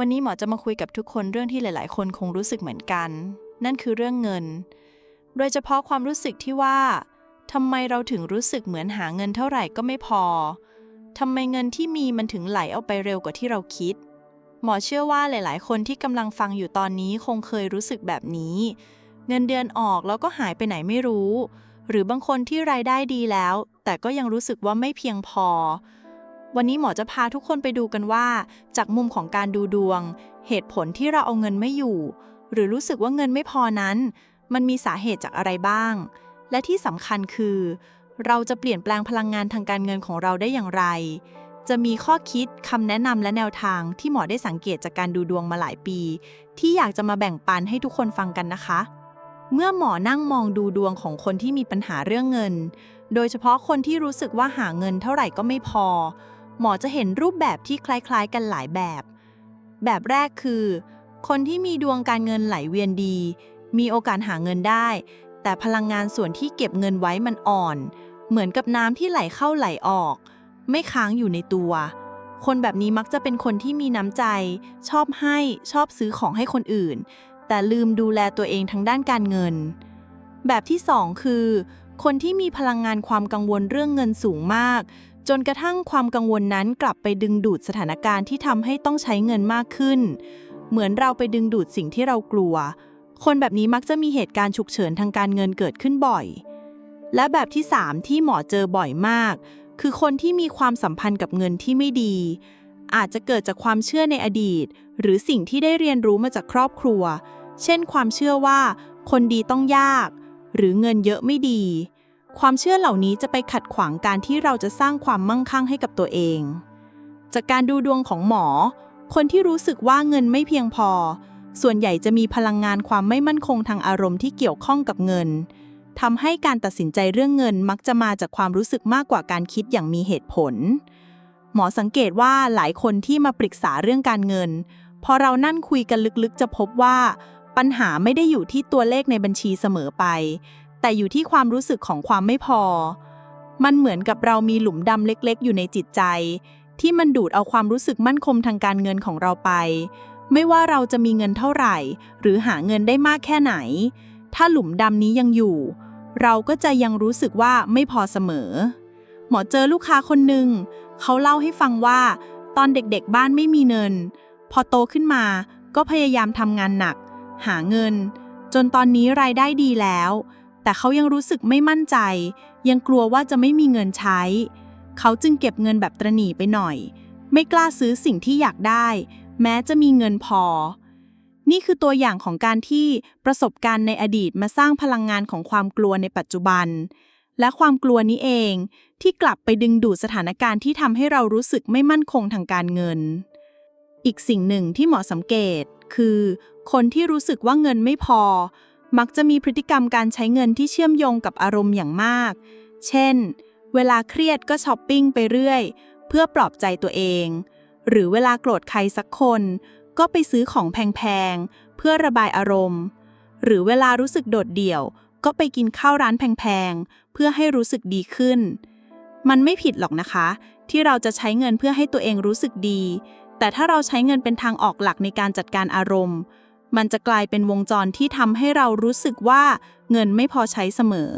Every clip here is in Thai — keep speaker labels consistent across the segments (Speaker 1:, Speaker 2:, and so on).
Speaker 1: วันนี้หมอจะมาคุยกับทุกคนเรื่องที่หลาย ๆ คนคงรู้สึกเหมือนกัน นั่นคือเรื่องเงิน โดยเฉพาะความรู้สึกที่ว่าทำไมเราถึงรู้สึกเหมือนหาเงินเท่าไหร่ก็ไม่พอทำไมเงินที่มีมันถึงไหลเอาไปเร็วกว่าที่เราคิด หมอเชื่อว่าหลาย ๆ คนที่กำลังฟังอยู่ตอนนี้คงเคยรู้สึกแบบนี้ เงินเดือนออกแล้วก็หายไปไหนไม่รู้ หรือบางคนที่รายได้ดีแล้ว แต่ก็ยังรู้สึกว่าไม่เพียงพอ วันนี้หมอจะพาทุกคนไปดูกันว่า จากมุมของการดูดวง เหตุผลที่เราเอาเงินไม่อยู่ หรือรู้สึกว่าเงินไม่พอนั้น มันมีสาเหตุจากอะไรบ้าง และที่สำคัญคือ เราจะเปลี่ยนแปลงพลังงานทางการเงินของเราได้อย่างไร จะมีข้อคิดคำแนะนำและแนวทางที่หมอได้สังเกตจากการดูดวงมาหลายปี ที่อยากจะมาแบ่งปันให้ทุกคนฟังกันนะคะ เมื่อหมอนั่งมองดูดวงของคนที่มีปัญหาเรื่องเงิน โดยเฉพาะคนที่รู้สึกว่าหาเงินเท่าไหร่ก็ไม่พอ หมอจะเห็นรูปแบบที่คล้าย ๆ กันหลายแบบ แบบแรกคือ คนที่มีดวงการเงินไหลเวียนดี มีโอกาสหาเงินได้ แต่พลังงานส่วนที่เก็บเงินไว้มันอ่อน เหมือนกับน้ำที่ไหลเข้าไหลออก ไม่ค้างอยู่ในตัว คนแบบนี้มักจะเป็นคนที่มีน้ำใจ ชอบให้ชอบซื้อของให้คนอื่น แต่ลืมดูแลตัวเองทางด้านการเงิน แบบที่สองคือคนที่มีพลังงานความกังวลเรื่องเงินสูงมาก จนกระทั่งความกังวลนั้นกลับไปดึงดูดสถานการณ์ที่ทำให้ต้องใช้เงินมากขึ้น เหมือนเราไปดึงดูดสิ่งที่เรากลัว คนแบบนี้มักจะมีเหตุการณ์ฉุกเฉินทางการเงินเกิดขึ้นบ่อย และแบบที่ 3 ที่หมอเจอบ่อยมาก คือคนที่มีความสัมพันธ์กับเงินที่ไม่ดี อาจจะเกิดจากความเชื่อในอดีต หรือสิ่งที่ได้เรียนรู้มาจากครอบครัว เช่น ความเชื่อว่า คนดีต้องยาก หรือเงินเยอะไม่ดี ความเชื่อเหล่านี้จะไปขัดขวางการที่เราจะสร้างความมั่งคั่งให้กับตัวเอง จากการดูดวงของหมอ คนที่รู้สึกว่าเงินไม่เพียงพอ ส่วนใหญ่จะมีพลังงานความไม่มั่นคงทางอารมณ์ที่เกี่ยวข้องกับเงินทำให้การตัดสินใจเรื่องเงินมักจะมาจากความรู้สึกมากกว่าการคิดอย่างมีเหตุผล หมอสังเกตว่าหลายคนที่มาปรึกษาเรื่องการเงิน พอเรานั่นคุยกันลึกๆ จะพบว่า ปัญหาไม่ได้อยู่ที่ตัวเลขในบัญชีเสมอไป แต่อยู่ที่ความรู้สึกของความไม่พอ มันเหมือนกับเรามีหลุมดำเล็กๆ อยู่ในจิตใจ ที่มันดูดเอาความรู้สึกมั่นคงทางการเงินของเราไป ไม่ว่าเราจะมีเงินเท่าไหร่ หรือหาเงินได้มากแค่ไหน ถ้าหลุมดำนี้ยังอยู่ เราก็จะยังรู้สึกว่าไม่พอเสมอ หมอเจอลูกค้าคนหนึ่งเขาเล่าให้ฟังว่า ตอนเด็กๆบ้านไม่มีเงิน พอโตขึ้นมาก็พยายามทำงานหนัก หาเงิน จนตอนนี้รายได้ดีแล้ว แต่เขายังรู้สึกไม่มั่นใจ ยังกลัวว่าจะไม่มีเงินใช้ เขาจึงเก็บเงินแบบตรหนีไปหน่อย ไม่กล้าซื้อสิ่งที่อยากได้ แม้จะมีเงินพอ นี่คือตัวอย่างของการที่ประสบการณ์ในอดีตมาสร้างพลังงานของความกลัวในปัจจุบัน และความกลัวนี้เองที่กลับไปดึงดูดสถานการณ์ที่ทำให้เรารู้สึกไม่มั่นคงทางการเงิน อีกสิ่งหนึ่งที่หมอสังเกตคือ คนที่รู้สึกว่าเงินไม่พอ มักจะมีพฤติกรรมการใช้เงินที่เชื่อมโยงกับอารมณ์อย่างมาก เช่น เวลาเครียดก็ช้อปปิ้งไปเรื่อย เพื่อปลอบใจตัวเอง หรือเวลาโกรธใครสักคน ก็ไปซื้อของแพงๆ เพื่อระบายอารมณ์ หรือเวลารู้สึกโดดเดี่ยว ก็ไปกินข้าวร้านแพงๆ เพื่อให้รู้สึกดีขึ้น มันไม่ผิดหรอกนะคะ ที่เราจะใช้เงินเพื่อให้ตัวเองรู้สึกดี แต่ถ้าเราใช้เงินเป็นทางออกหลักในการจัดการอารมณ์ มันจะกลายเป็นวงจรที่ทำให้เรารู้สึกว่าเงินไม่พอใช้เสมอ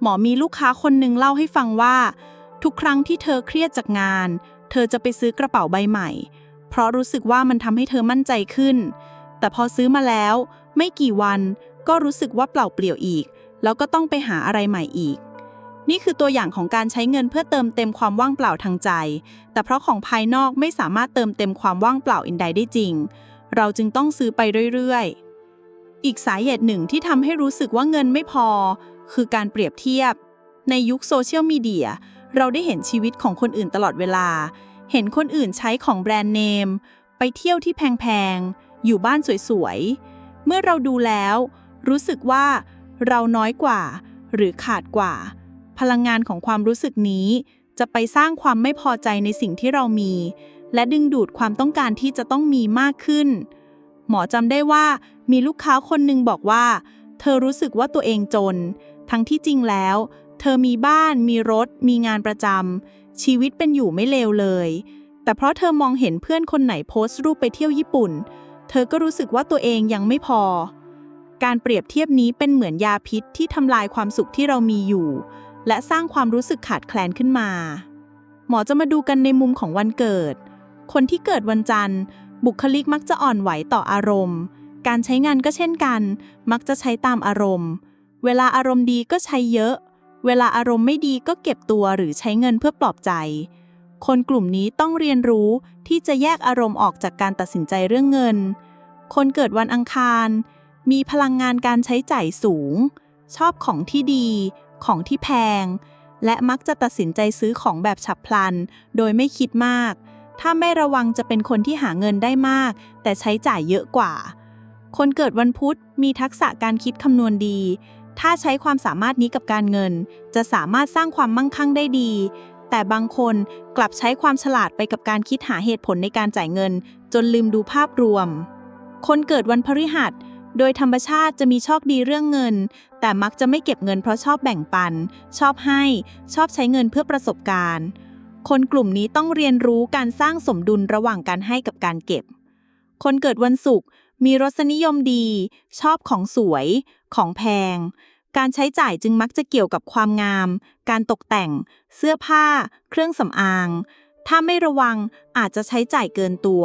Speaker 1: หมอมีลูกค้าคนหนึ่งเล่าให้ฟังว่า ทุกครั้งที่เธอเครียดจากงาน เธอจะไปซื้อกระเป๋าใบใหม่ เพราะรู้สึกว่ามันทำให้เธอมั่นใจขึ้น แต่พอซื้อมาแล้ว ไม่กี่วันก็รู้สึกว่าเปล่าเปลี่ยวอีก แล้วก็ต้องไปหาอะไรใหม่อีก นี่คือตัวอย่างของการใช้เงินเพื่อเติมเต็มความว่างเปล่าทางใจ แต่เพราะของภายนอกไม่สามารถเติมเต็มความว่างเปล่าอินใดได้จริง เราจึงต้องซื้อไปเรื่อยๆ อีกสาเหตุหนึ่งที่ทำให้รู้สึกว่าเงินไม่พอ คือการเปรียบเทียบ ในยุคโซเชียลมีเดียเราได้เห็นชีวิตของคนอื่นตลอดเวลา เห็นคนอื่นใช้ของแบรนด์เนม ไปเที่ยวที่แพงๆ อยู่บ้านสวยๆ เมื่อเราดูแล้ว รู้สึกว่าเราน้อยกว่า หรือขาดกว่า พลังงานของความรู้สึกนี้ จะไปสร้างความไม่พอใจในสิ่งที่เรามี และดึงดูดความต้องการที่จะต้องมีมากขึ้น หมอจำได้ว่ามีลูกค้าคนหนึ่งบอกว่า เธอรู้สึกว่าตัวเองจน ทั้งที่จริงแล้ว เธอมีบ้าน มีรถ มีงานประจำชีวิตเป็นอยู่ไม่เลวเลย
Speaker 2: แต่เพราะเธอมองเห็นเพื่อนคนไหนโพสต์รูปไปเที่ยวญี่ปุ่น เธอก็รู้สึกว่าตัวเองยังไม่พอ การเปรียบเทียบนี้เป็นเหมือนยาพิษที่ทำลายความสุขที่เรามีอยู่ และสร้างความรู้สึกขาดแคลนขึ้นมา หมอจะมาดูกันในมุมของวันเกิด คนที่เกิดวันจันทร์ บุคลิกมักจะอ่อนไหวต่ออารมณ์ การใช้งานก็เช่นกัน มักจะใช้ตามอารมณ์ เวลาอารมณ์ดีก็ใช้เยอะ เวลาอารมณ์ไม่ดีก็เก็บตัวหรือใช้เงินเพื่อปลอบใจ คนกลุ่มนี้ต้องเรียนรู้ที่จะแยกอารมณ์ออกจากการตัดสินใจเรื่องเงิน คนเกิดวันอังคาร มีพลังงานการใช้จ่ายสูง ชอบของที่ดี ของที่แพงและมักจะตัดสินใจซื้อของแบบฉับพลัน โดยไม่คิดมาก ถ้าไม่ระวังจะเป็นคนที่หาเงินได้มาก แต่ใช้จ่ายเยอะกว่า คนเกิดวันพุธมีทักษะการคิดคำนวณดี ถ้าใช้ความสามารถนี้กับการเงิน จะสามารถสร้างความมั่งคั่งได้ดี แต่บางคนกลับใช้ความฉลาดไปกับการคิดหาเหตุผลในการจ่ายเงิน จนลืมดูภาพรวม คนเกิดวันพฤหัสโดยธรรมชาติจะมีโชคดีเรื่องเงิน แต่มักจะไม่เก็บเงินเพราะชอบแบ่งปัน ชอบให้ ชอบใช้เงินเพื่อประสบการณ์ คนกลุ่มนี้ต้องเรียนรู้การสร้างสมดุลระหว่างการให้กับการเก็บ คนเกิดวันศุกร์มีรสนิยมดี ชอบของสวย ของแพง การใช้จ่ายจึงมักจะเกี่ยวกับความงาม การตกแต่ง เสื้อผ้า เครื่องสำอาง ถ้าไม่ระวังอาจจะใช้จ่ายเกินตัว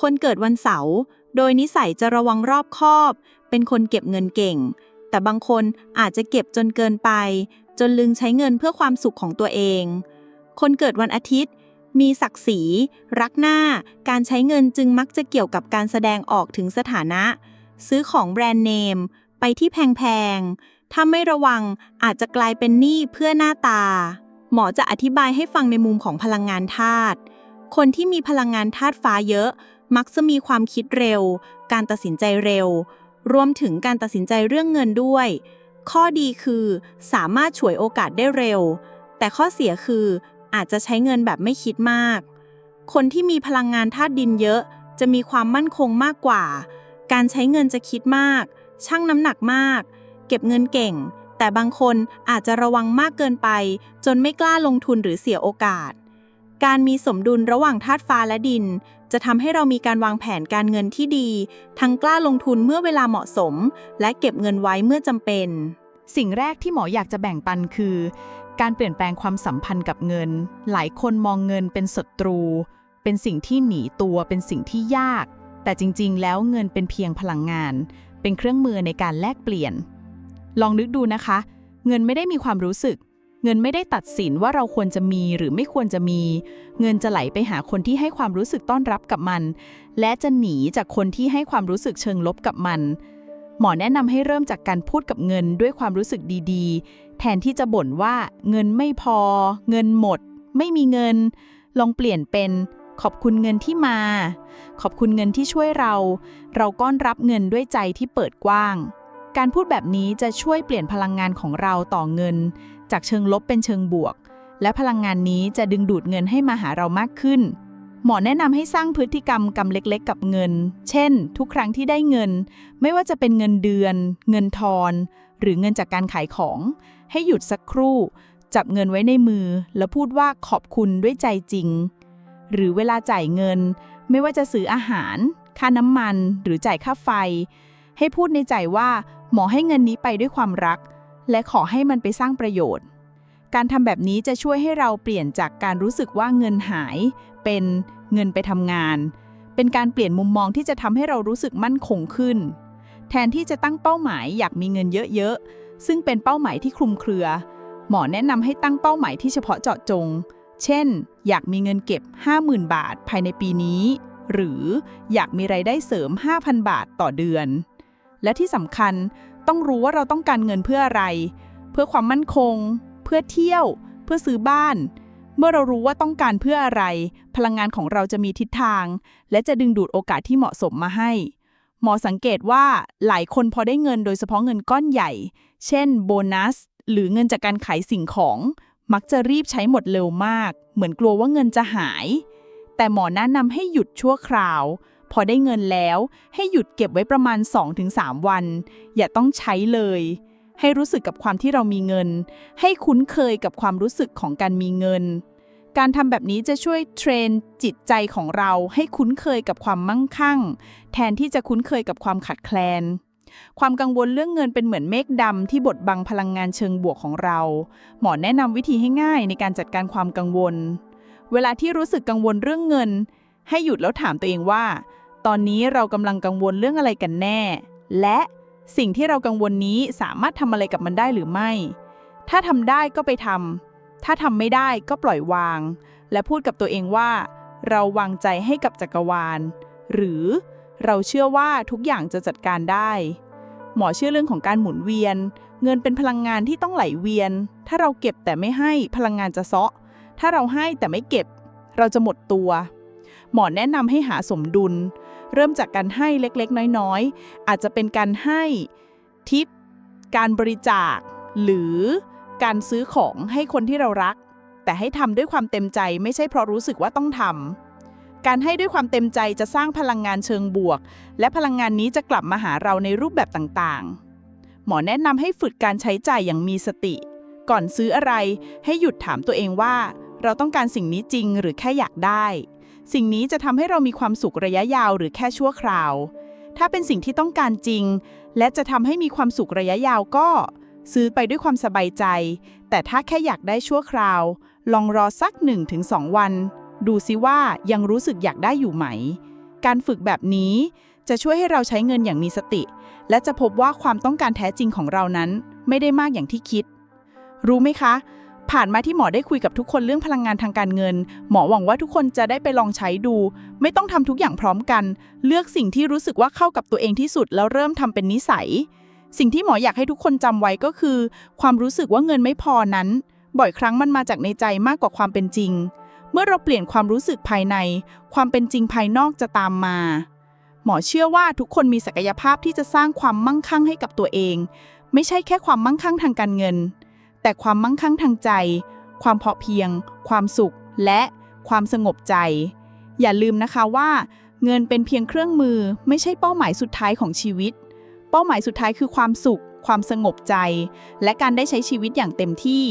Speaker 2: คนเกิดวันเสาร์โดยนิสัยจะระวังรอบคอบ เป็นคนเก็บเงินเก่ง แต่บางคนอาจจะเก็บจนเกินไป จนลืมใช้เงินเพื่อความสุขของตัวเอง คนเกิดวันอาทิตย์ มีศักดิ์ศรี รักหน้า การใช้เงินจึงมักจะเกี่ยวกับการแสดงออกถึงสถานะ ซื้อของแบรนด์เนม ไปที่แพงๆ ถ้าไม่ระวังอาจจะกลายเป็นหนี้เพื่อหน้าตา หมอจะอธิบายให้ฟังในมุมของพลังงานธาตุคนที่มีพลังงานธาตุฟ้าเยอะ มักจะมีความคิดเร็ว การตัดสินใจเร็ว รวมถึงการตัดสินใจเรื่องเงินด้วย ข้อดีคือ สามารถฉวยโอกาสได้เร็ว แต่ข้อเสียคือ อาจจะใช้เงินแบบไม่คิดมาก คนที่มีพลังงานธาตุดินเยอะ จะมีความมั่นคงมากกว่า การใช้เงินจะคิดมาก ชั่งน้ำหนักมาก เก็บเงินเก่ง แต่บางคนอาจจะระวังมากเกินไป จนไม่กล้าลงทุนหรือเสียโอกาส การมีสมดุลระหว่างธาตุฟ้าและดิน จะทำให้เรามีการวางแผนการเงินที่ดี ทั้งกล้าลงทุนเมื่อเวลาเหมาะสม และเก็บเงินไว้เมื่อจำเป็น
Speaker 3: สิ่งแรกที่หมออยากจะแบ่งปันคือ การเปลี่ยนแปลงความสัมพันธ์กับเงิน หลายคนมองเงินเป็นศัตรู เป็นสิ่งที่หนีตัว เป็นสิ่งที่ยาก แต่จริงๆ แล้วเงินเป็นเพียงพลังงาน เป็นเครื่องมือในการแลกเปลี่ยน ลองนึกดูนะคะ เงินไม่ได้มีความรู้สึก เงินไม่ได้ตัดสินว่าเราควรจะมีหรือไม่ควรจะมี เงินจะไหลไปหาคนที่ให้ความรู้สึกต้อนรับกับมัน และจะหนีจากคนที่ให้ความรู้สึกเชิงลบกับมันหมอแนะนำให้เริ่มจากการพูดกับเงินด้วยความรู้สึกดีๆ แทนที่จะบ่นว่าเงินไม่พอ เงินหมด ไม่มีเงิน ลองเปลี่ยนเป็นขอบคุณเงินที่มา ขอบคุณเงินที่ช่วยเรา เราก้อนรับเงินด้วยใจที่เปิดกว้าง การพูดแบบนี้จะช่วยเปลี่ยนพลังงานของเราต่อเงิน จากเชิงลบเป็นเชิงบวก และพลังงานนี้จะดึงดูดเงินให้มาหาเรามากขึ้น หมอแนะนำให้สร้างพฤติกรรมกรรมเล็กๆ กับเงิน เช่น ทุกครั้งที่ได้เงิน ไม่ว่าจะเป็นเงินเดือน เงินทอน หรือเงินจากการขายของ ให้หยุดสักครู่ จับเงินไว้ในมือ แล้วพูดว่าขอบคุณด้วยใจจริง หรือเวลาจ่ายเงิน ไม่ว่าจะซื้ออาหาร ค่าน้ำมันหรือจ่ายค่าไฟ ให้พูดในใจว่าหมอให้เงินนี้ไปด้วยความรัก และขอให้มันไปสร้างประโยชน์ การทำแบบนี้จะช่วยให้เราเปลี่ยนจากการรู้สึกว่าเงินหาย เป็นเงินไปทำงาน เป็นการเปลี่ยนมุมมองที่จะทำให้เรารู้สึกมั่นคงขึ้น แทนที่จะตั้งเป้าหมายอยากมีเงินเยอะๆ ซึ่งเป็นเป้าหมายที่คลุมเครือ หมอแนะนำให้ตั้งเป้าหมายที่เฉพาะเจาะจง เช่น อยากมีเงินเก็บ 50,000 บาทภายในปีนี้ หรืออยากมีไรายได้เสริม 5,000 บาทต่อเดือน และที่สำคัญต้องรู้ว่าเราต้องการเงินเพื่ออะไร เพื่อความมั่นคง เพื่อเที่ยว เพื่อซื้อบ้าน เมื่อเรารู้ว่าต้องการเพื่ออะไร พลังงานของเราจะมีทิศทาง และจะดึงดูดโอกาสที่เหมาะสมมาให้ หมอสังเกตว่าหลายคนพอได้เงินโดยเฉพาะเงินก้อนใหญ่ เช่นโบนัส หรือเงินจากการขายสิ่งของ มักจะรีบใช้หมดเร็วมาก เหมือนกลัวว่าเงินจะหาย แต่หมอแนะนำให้หยุดชั่วคราว พอได้เงินแล้วให้หยุดเก็บไว้ประมาณ 2-3 วัน อย่าต้องใช้เลย ให้รู้สึกกับความที่เรามีเงิน ให้คุ้นเคยกับความรู้สึกของการมีเงิน
Speaker 2: การทำแบบนี้จะช่วยเทรนจิตใจของเราให้คุ้นเคยกับความมั่งคั่ง แทนที่จะคุ้นเคยกับความขัดแคลน ความกังวลเรื่องเงินเป็นเหมือนเมฆดำที่บดบังพลังงานเชิงบวกของเรา หมอแนะนำวิธีให้ง่ายในการจัดการความกังวล เวลาที่รู้สึกกังวลเรื่องเงิน ให้หยุดแล้วถามตัวเองว่า ตอนนี้เรากำลังกังวลเรื่องอะไรกันแน่ และสิ่งที่เรากังวลนี้สามารถทำอะไรกับมันได้หรือไม่ ถ้าทำได้ก็ไปทำ ถ้าทำไม่ได้ก็ปล่อยวาง และพูดกับตัวเองว่า เราวางใจให้กับจักรวาล หรือเราเชื่อว่าทุกอย่างจะจัดการได้ หมอเชื่อเรื่องของการหมุนเวียน เงินเป็นพลังงานที่ต้องไหลเวียน ถ้าเราเก็บแต่ไม่ให้พลังงานจะเซาะ ถ้าเราให้แต่ไม่เก็บ เราจะหมดตัว หมอแนะนำให้หาสมดุล เริ่มจากการให้เล็กๆ น้อยๆ อาจจะเป็นการให้ทิป การบริจาค หรือ การซื้อของให้คนที่เรารัก แต่ให้ทำด้วยความเต็มใจไม่ใช่เพราะรู้สึกว่าต้องทำการให้ด้วยความเต็มใจจะสร้างพลังงานเชิงบวก และพลังงานนี้จะกลับมาหาเราในรูปแบบต่างๆ หมอแนะนำให้ฝึกการใช้จ่ายอย่างมีสติ ก่อนซื้ออะไร ให้หยุดถามตัวเองว่า เราต้องการสิ่งนี้จริงหรือแค่อยากได้ สิ่งนี้จะทำให้เรามีความสุขระยะยาวหรือแค่ชั่วคราว ถ้าเป็นสิ่งที่ต้องการจริง และจะทำให้มีความสุขระยะยาวก็ ซื้อไปด้วยความสบายใจ แต่ถ้าแค่อยากได้ชั่วคราว ลองรอสัก 1-2 วัน ดูซิว่ายังรู้สึกอยากได้อยู่ไหม การฝึกแบบนี้จะช่วยให้เราใช้เงินอย่างมีสติ และจะพบว่าความต้องการแท้จริงของเรานั้น ไม่ได้มากอย่างที่คิด รู้ไหมคะ ผ่านมาที่หมอได้คุยกับทุกคนเรื่องพลังงานทางการเงิน หมอหวังว่าทุกคนจะได้ไปลองใช้ดู ไม่ต้องทำทุกอย่างพร้อมกัน เลือกสิ่งที่รู้สึกว่าเข้ากับตัวเองที่สุดแล้วเริ่มทำเป็นนิสัย สิ่งที่หมออยากให้ทุกคนจำไว้ก็คือ ความรู้สึกว่าเงินไม่พอนั้น บ่อยครั้งมันมาจากในใจมากกว่าความเป็นจริง เมื่อเราเปลี่ยนความรู้สึกภายใน ความเป็นจริงภายนอกจะตามมา หมอเชื่อว่าทุกคนมีศักยภาพที่จะสร้างความมั่งคั่งให้กับตัวเอง ไม่ใช่แค่ความมั่งคั่งทางการเงิน แต่ความมั่งคั่งทางใจ ความพอเพียง ความสุข และความสงบใจ อย่าลืมนะคะว่า เงินเป็นเพียงเครื่องมือ ไม่ใช่เป้าหมายสุดท้ายของชีวิต เป้าหมายสุดท้ายคือความสุข ความสงบใจ และการได้ใช้ชีวิตอย่างเต็มที่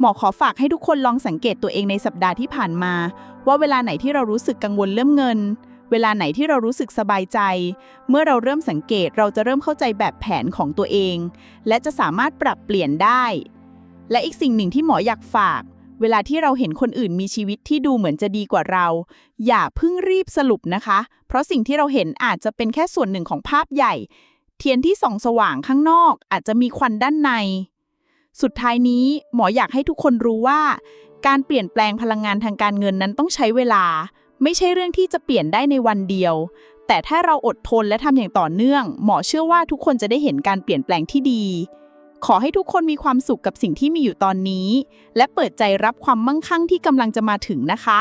Speaker 2: หมอขอฝากให้ทุกคนลองสังเกตตัวเองในสัปดาห์ที่ผ่านมา ว่าเวลาไหนที่เรารู้สึกกังวลเรื่องเงิน เวลาไหนที่เรารู้สึกสบายใจ เมื่อเราเริ่มสังเกตเราจะเริ่มเข้าใจแบบแผนของตัวเอง และจะสามารถปรับเปลี่ยนได้ และอีกสิ่งหนึ่งที่หมออยากฝากเวลาที่เราเห็นคนอื่นมีชีวิตที่ดูเหมือนจะดีกว่าเรา อย่าเพิ่งรีบสรุปนะคะ เพราะสิ่งที่เราเห็นอาจจะเป็นแค่ส่วนหนึ่งของภาพใหญ่ เทียนที่ส่องสว่างข้างนอกอาจจะมีควันด้านใน สุดท้ายนี้หมออยากให้ทุกคนรู้ว่า การเปลี่ยนแปลงพลังงานทางการเงินนั้นต้องใช้เวลา ไม่ใช่เรื่องที่จะเปลี่ยนได้ในวันเดียว แต่ถ้าเราอดทนและทำอย่างต่อเนื่อง หมอเชื่อว่าทุกคนจะได้เห็นการเปลี่ยนแปลงที่ดี ขอให้ทุกคนมีความสุขกับสิ่งที่มีอยู่ตอนนี้ และเปิดใจรับความมั่งคั่งที่กำลังจะมาถึงนะคะ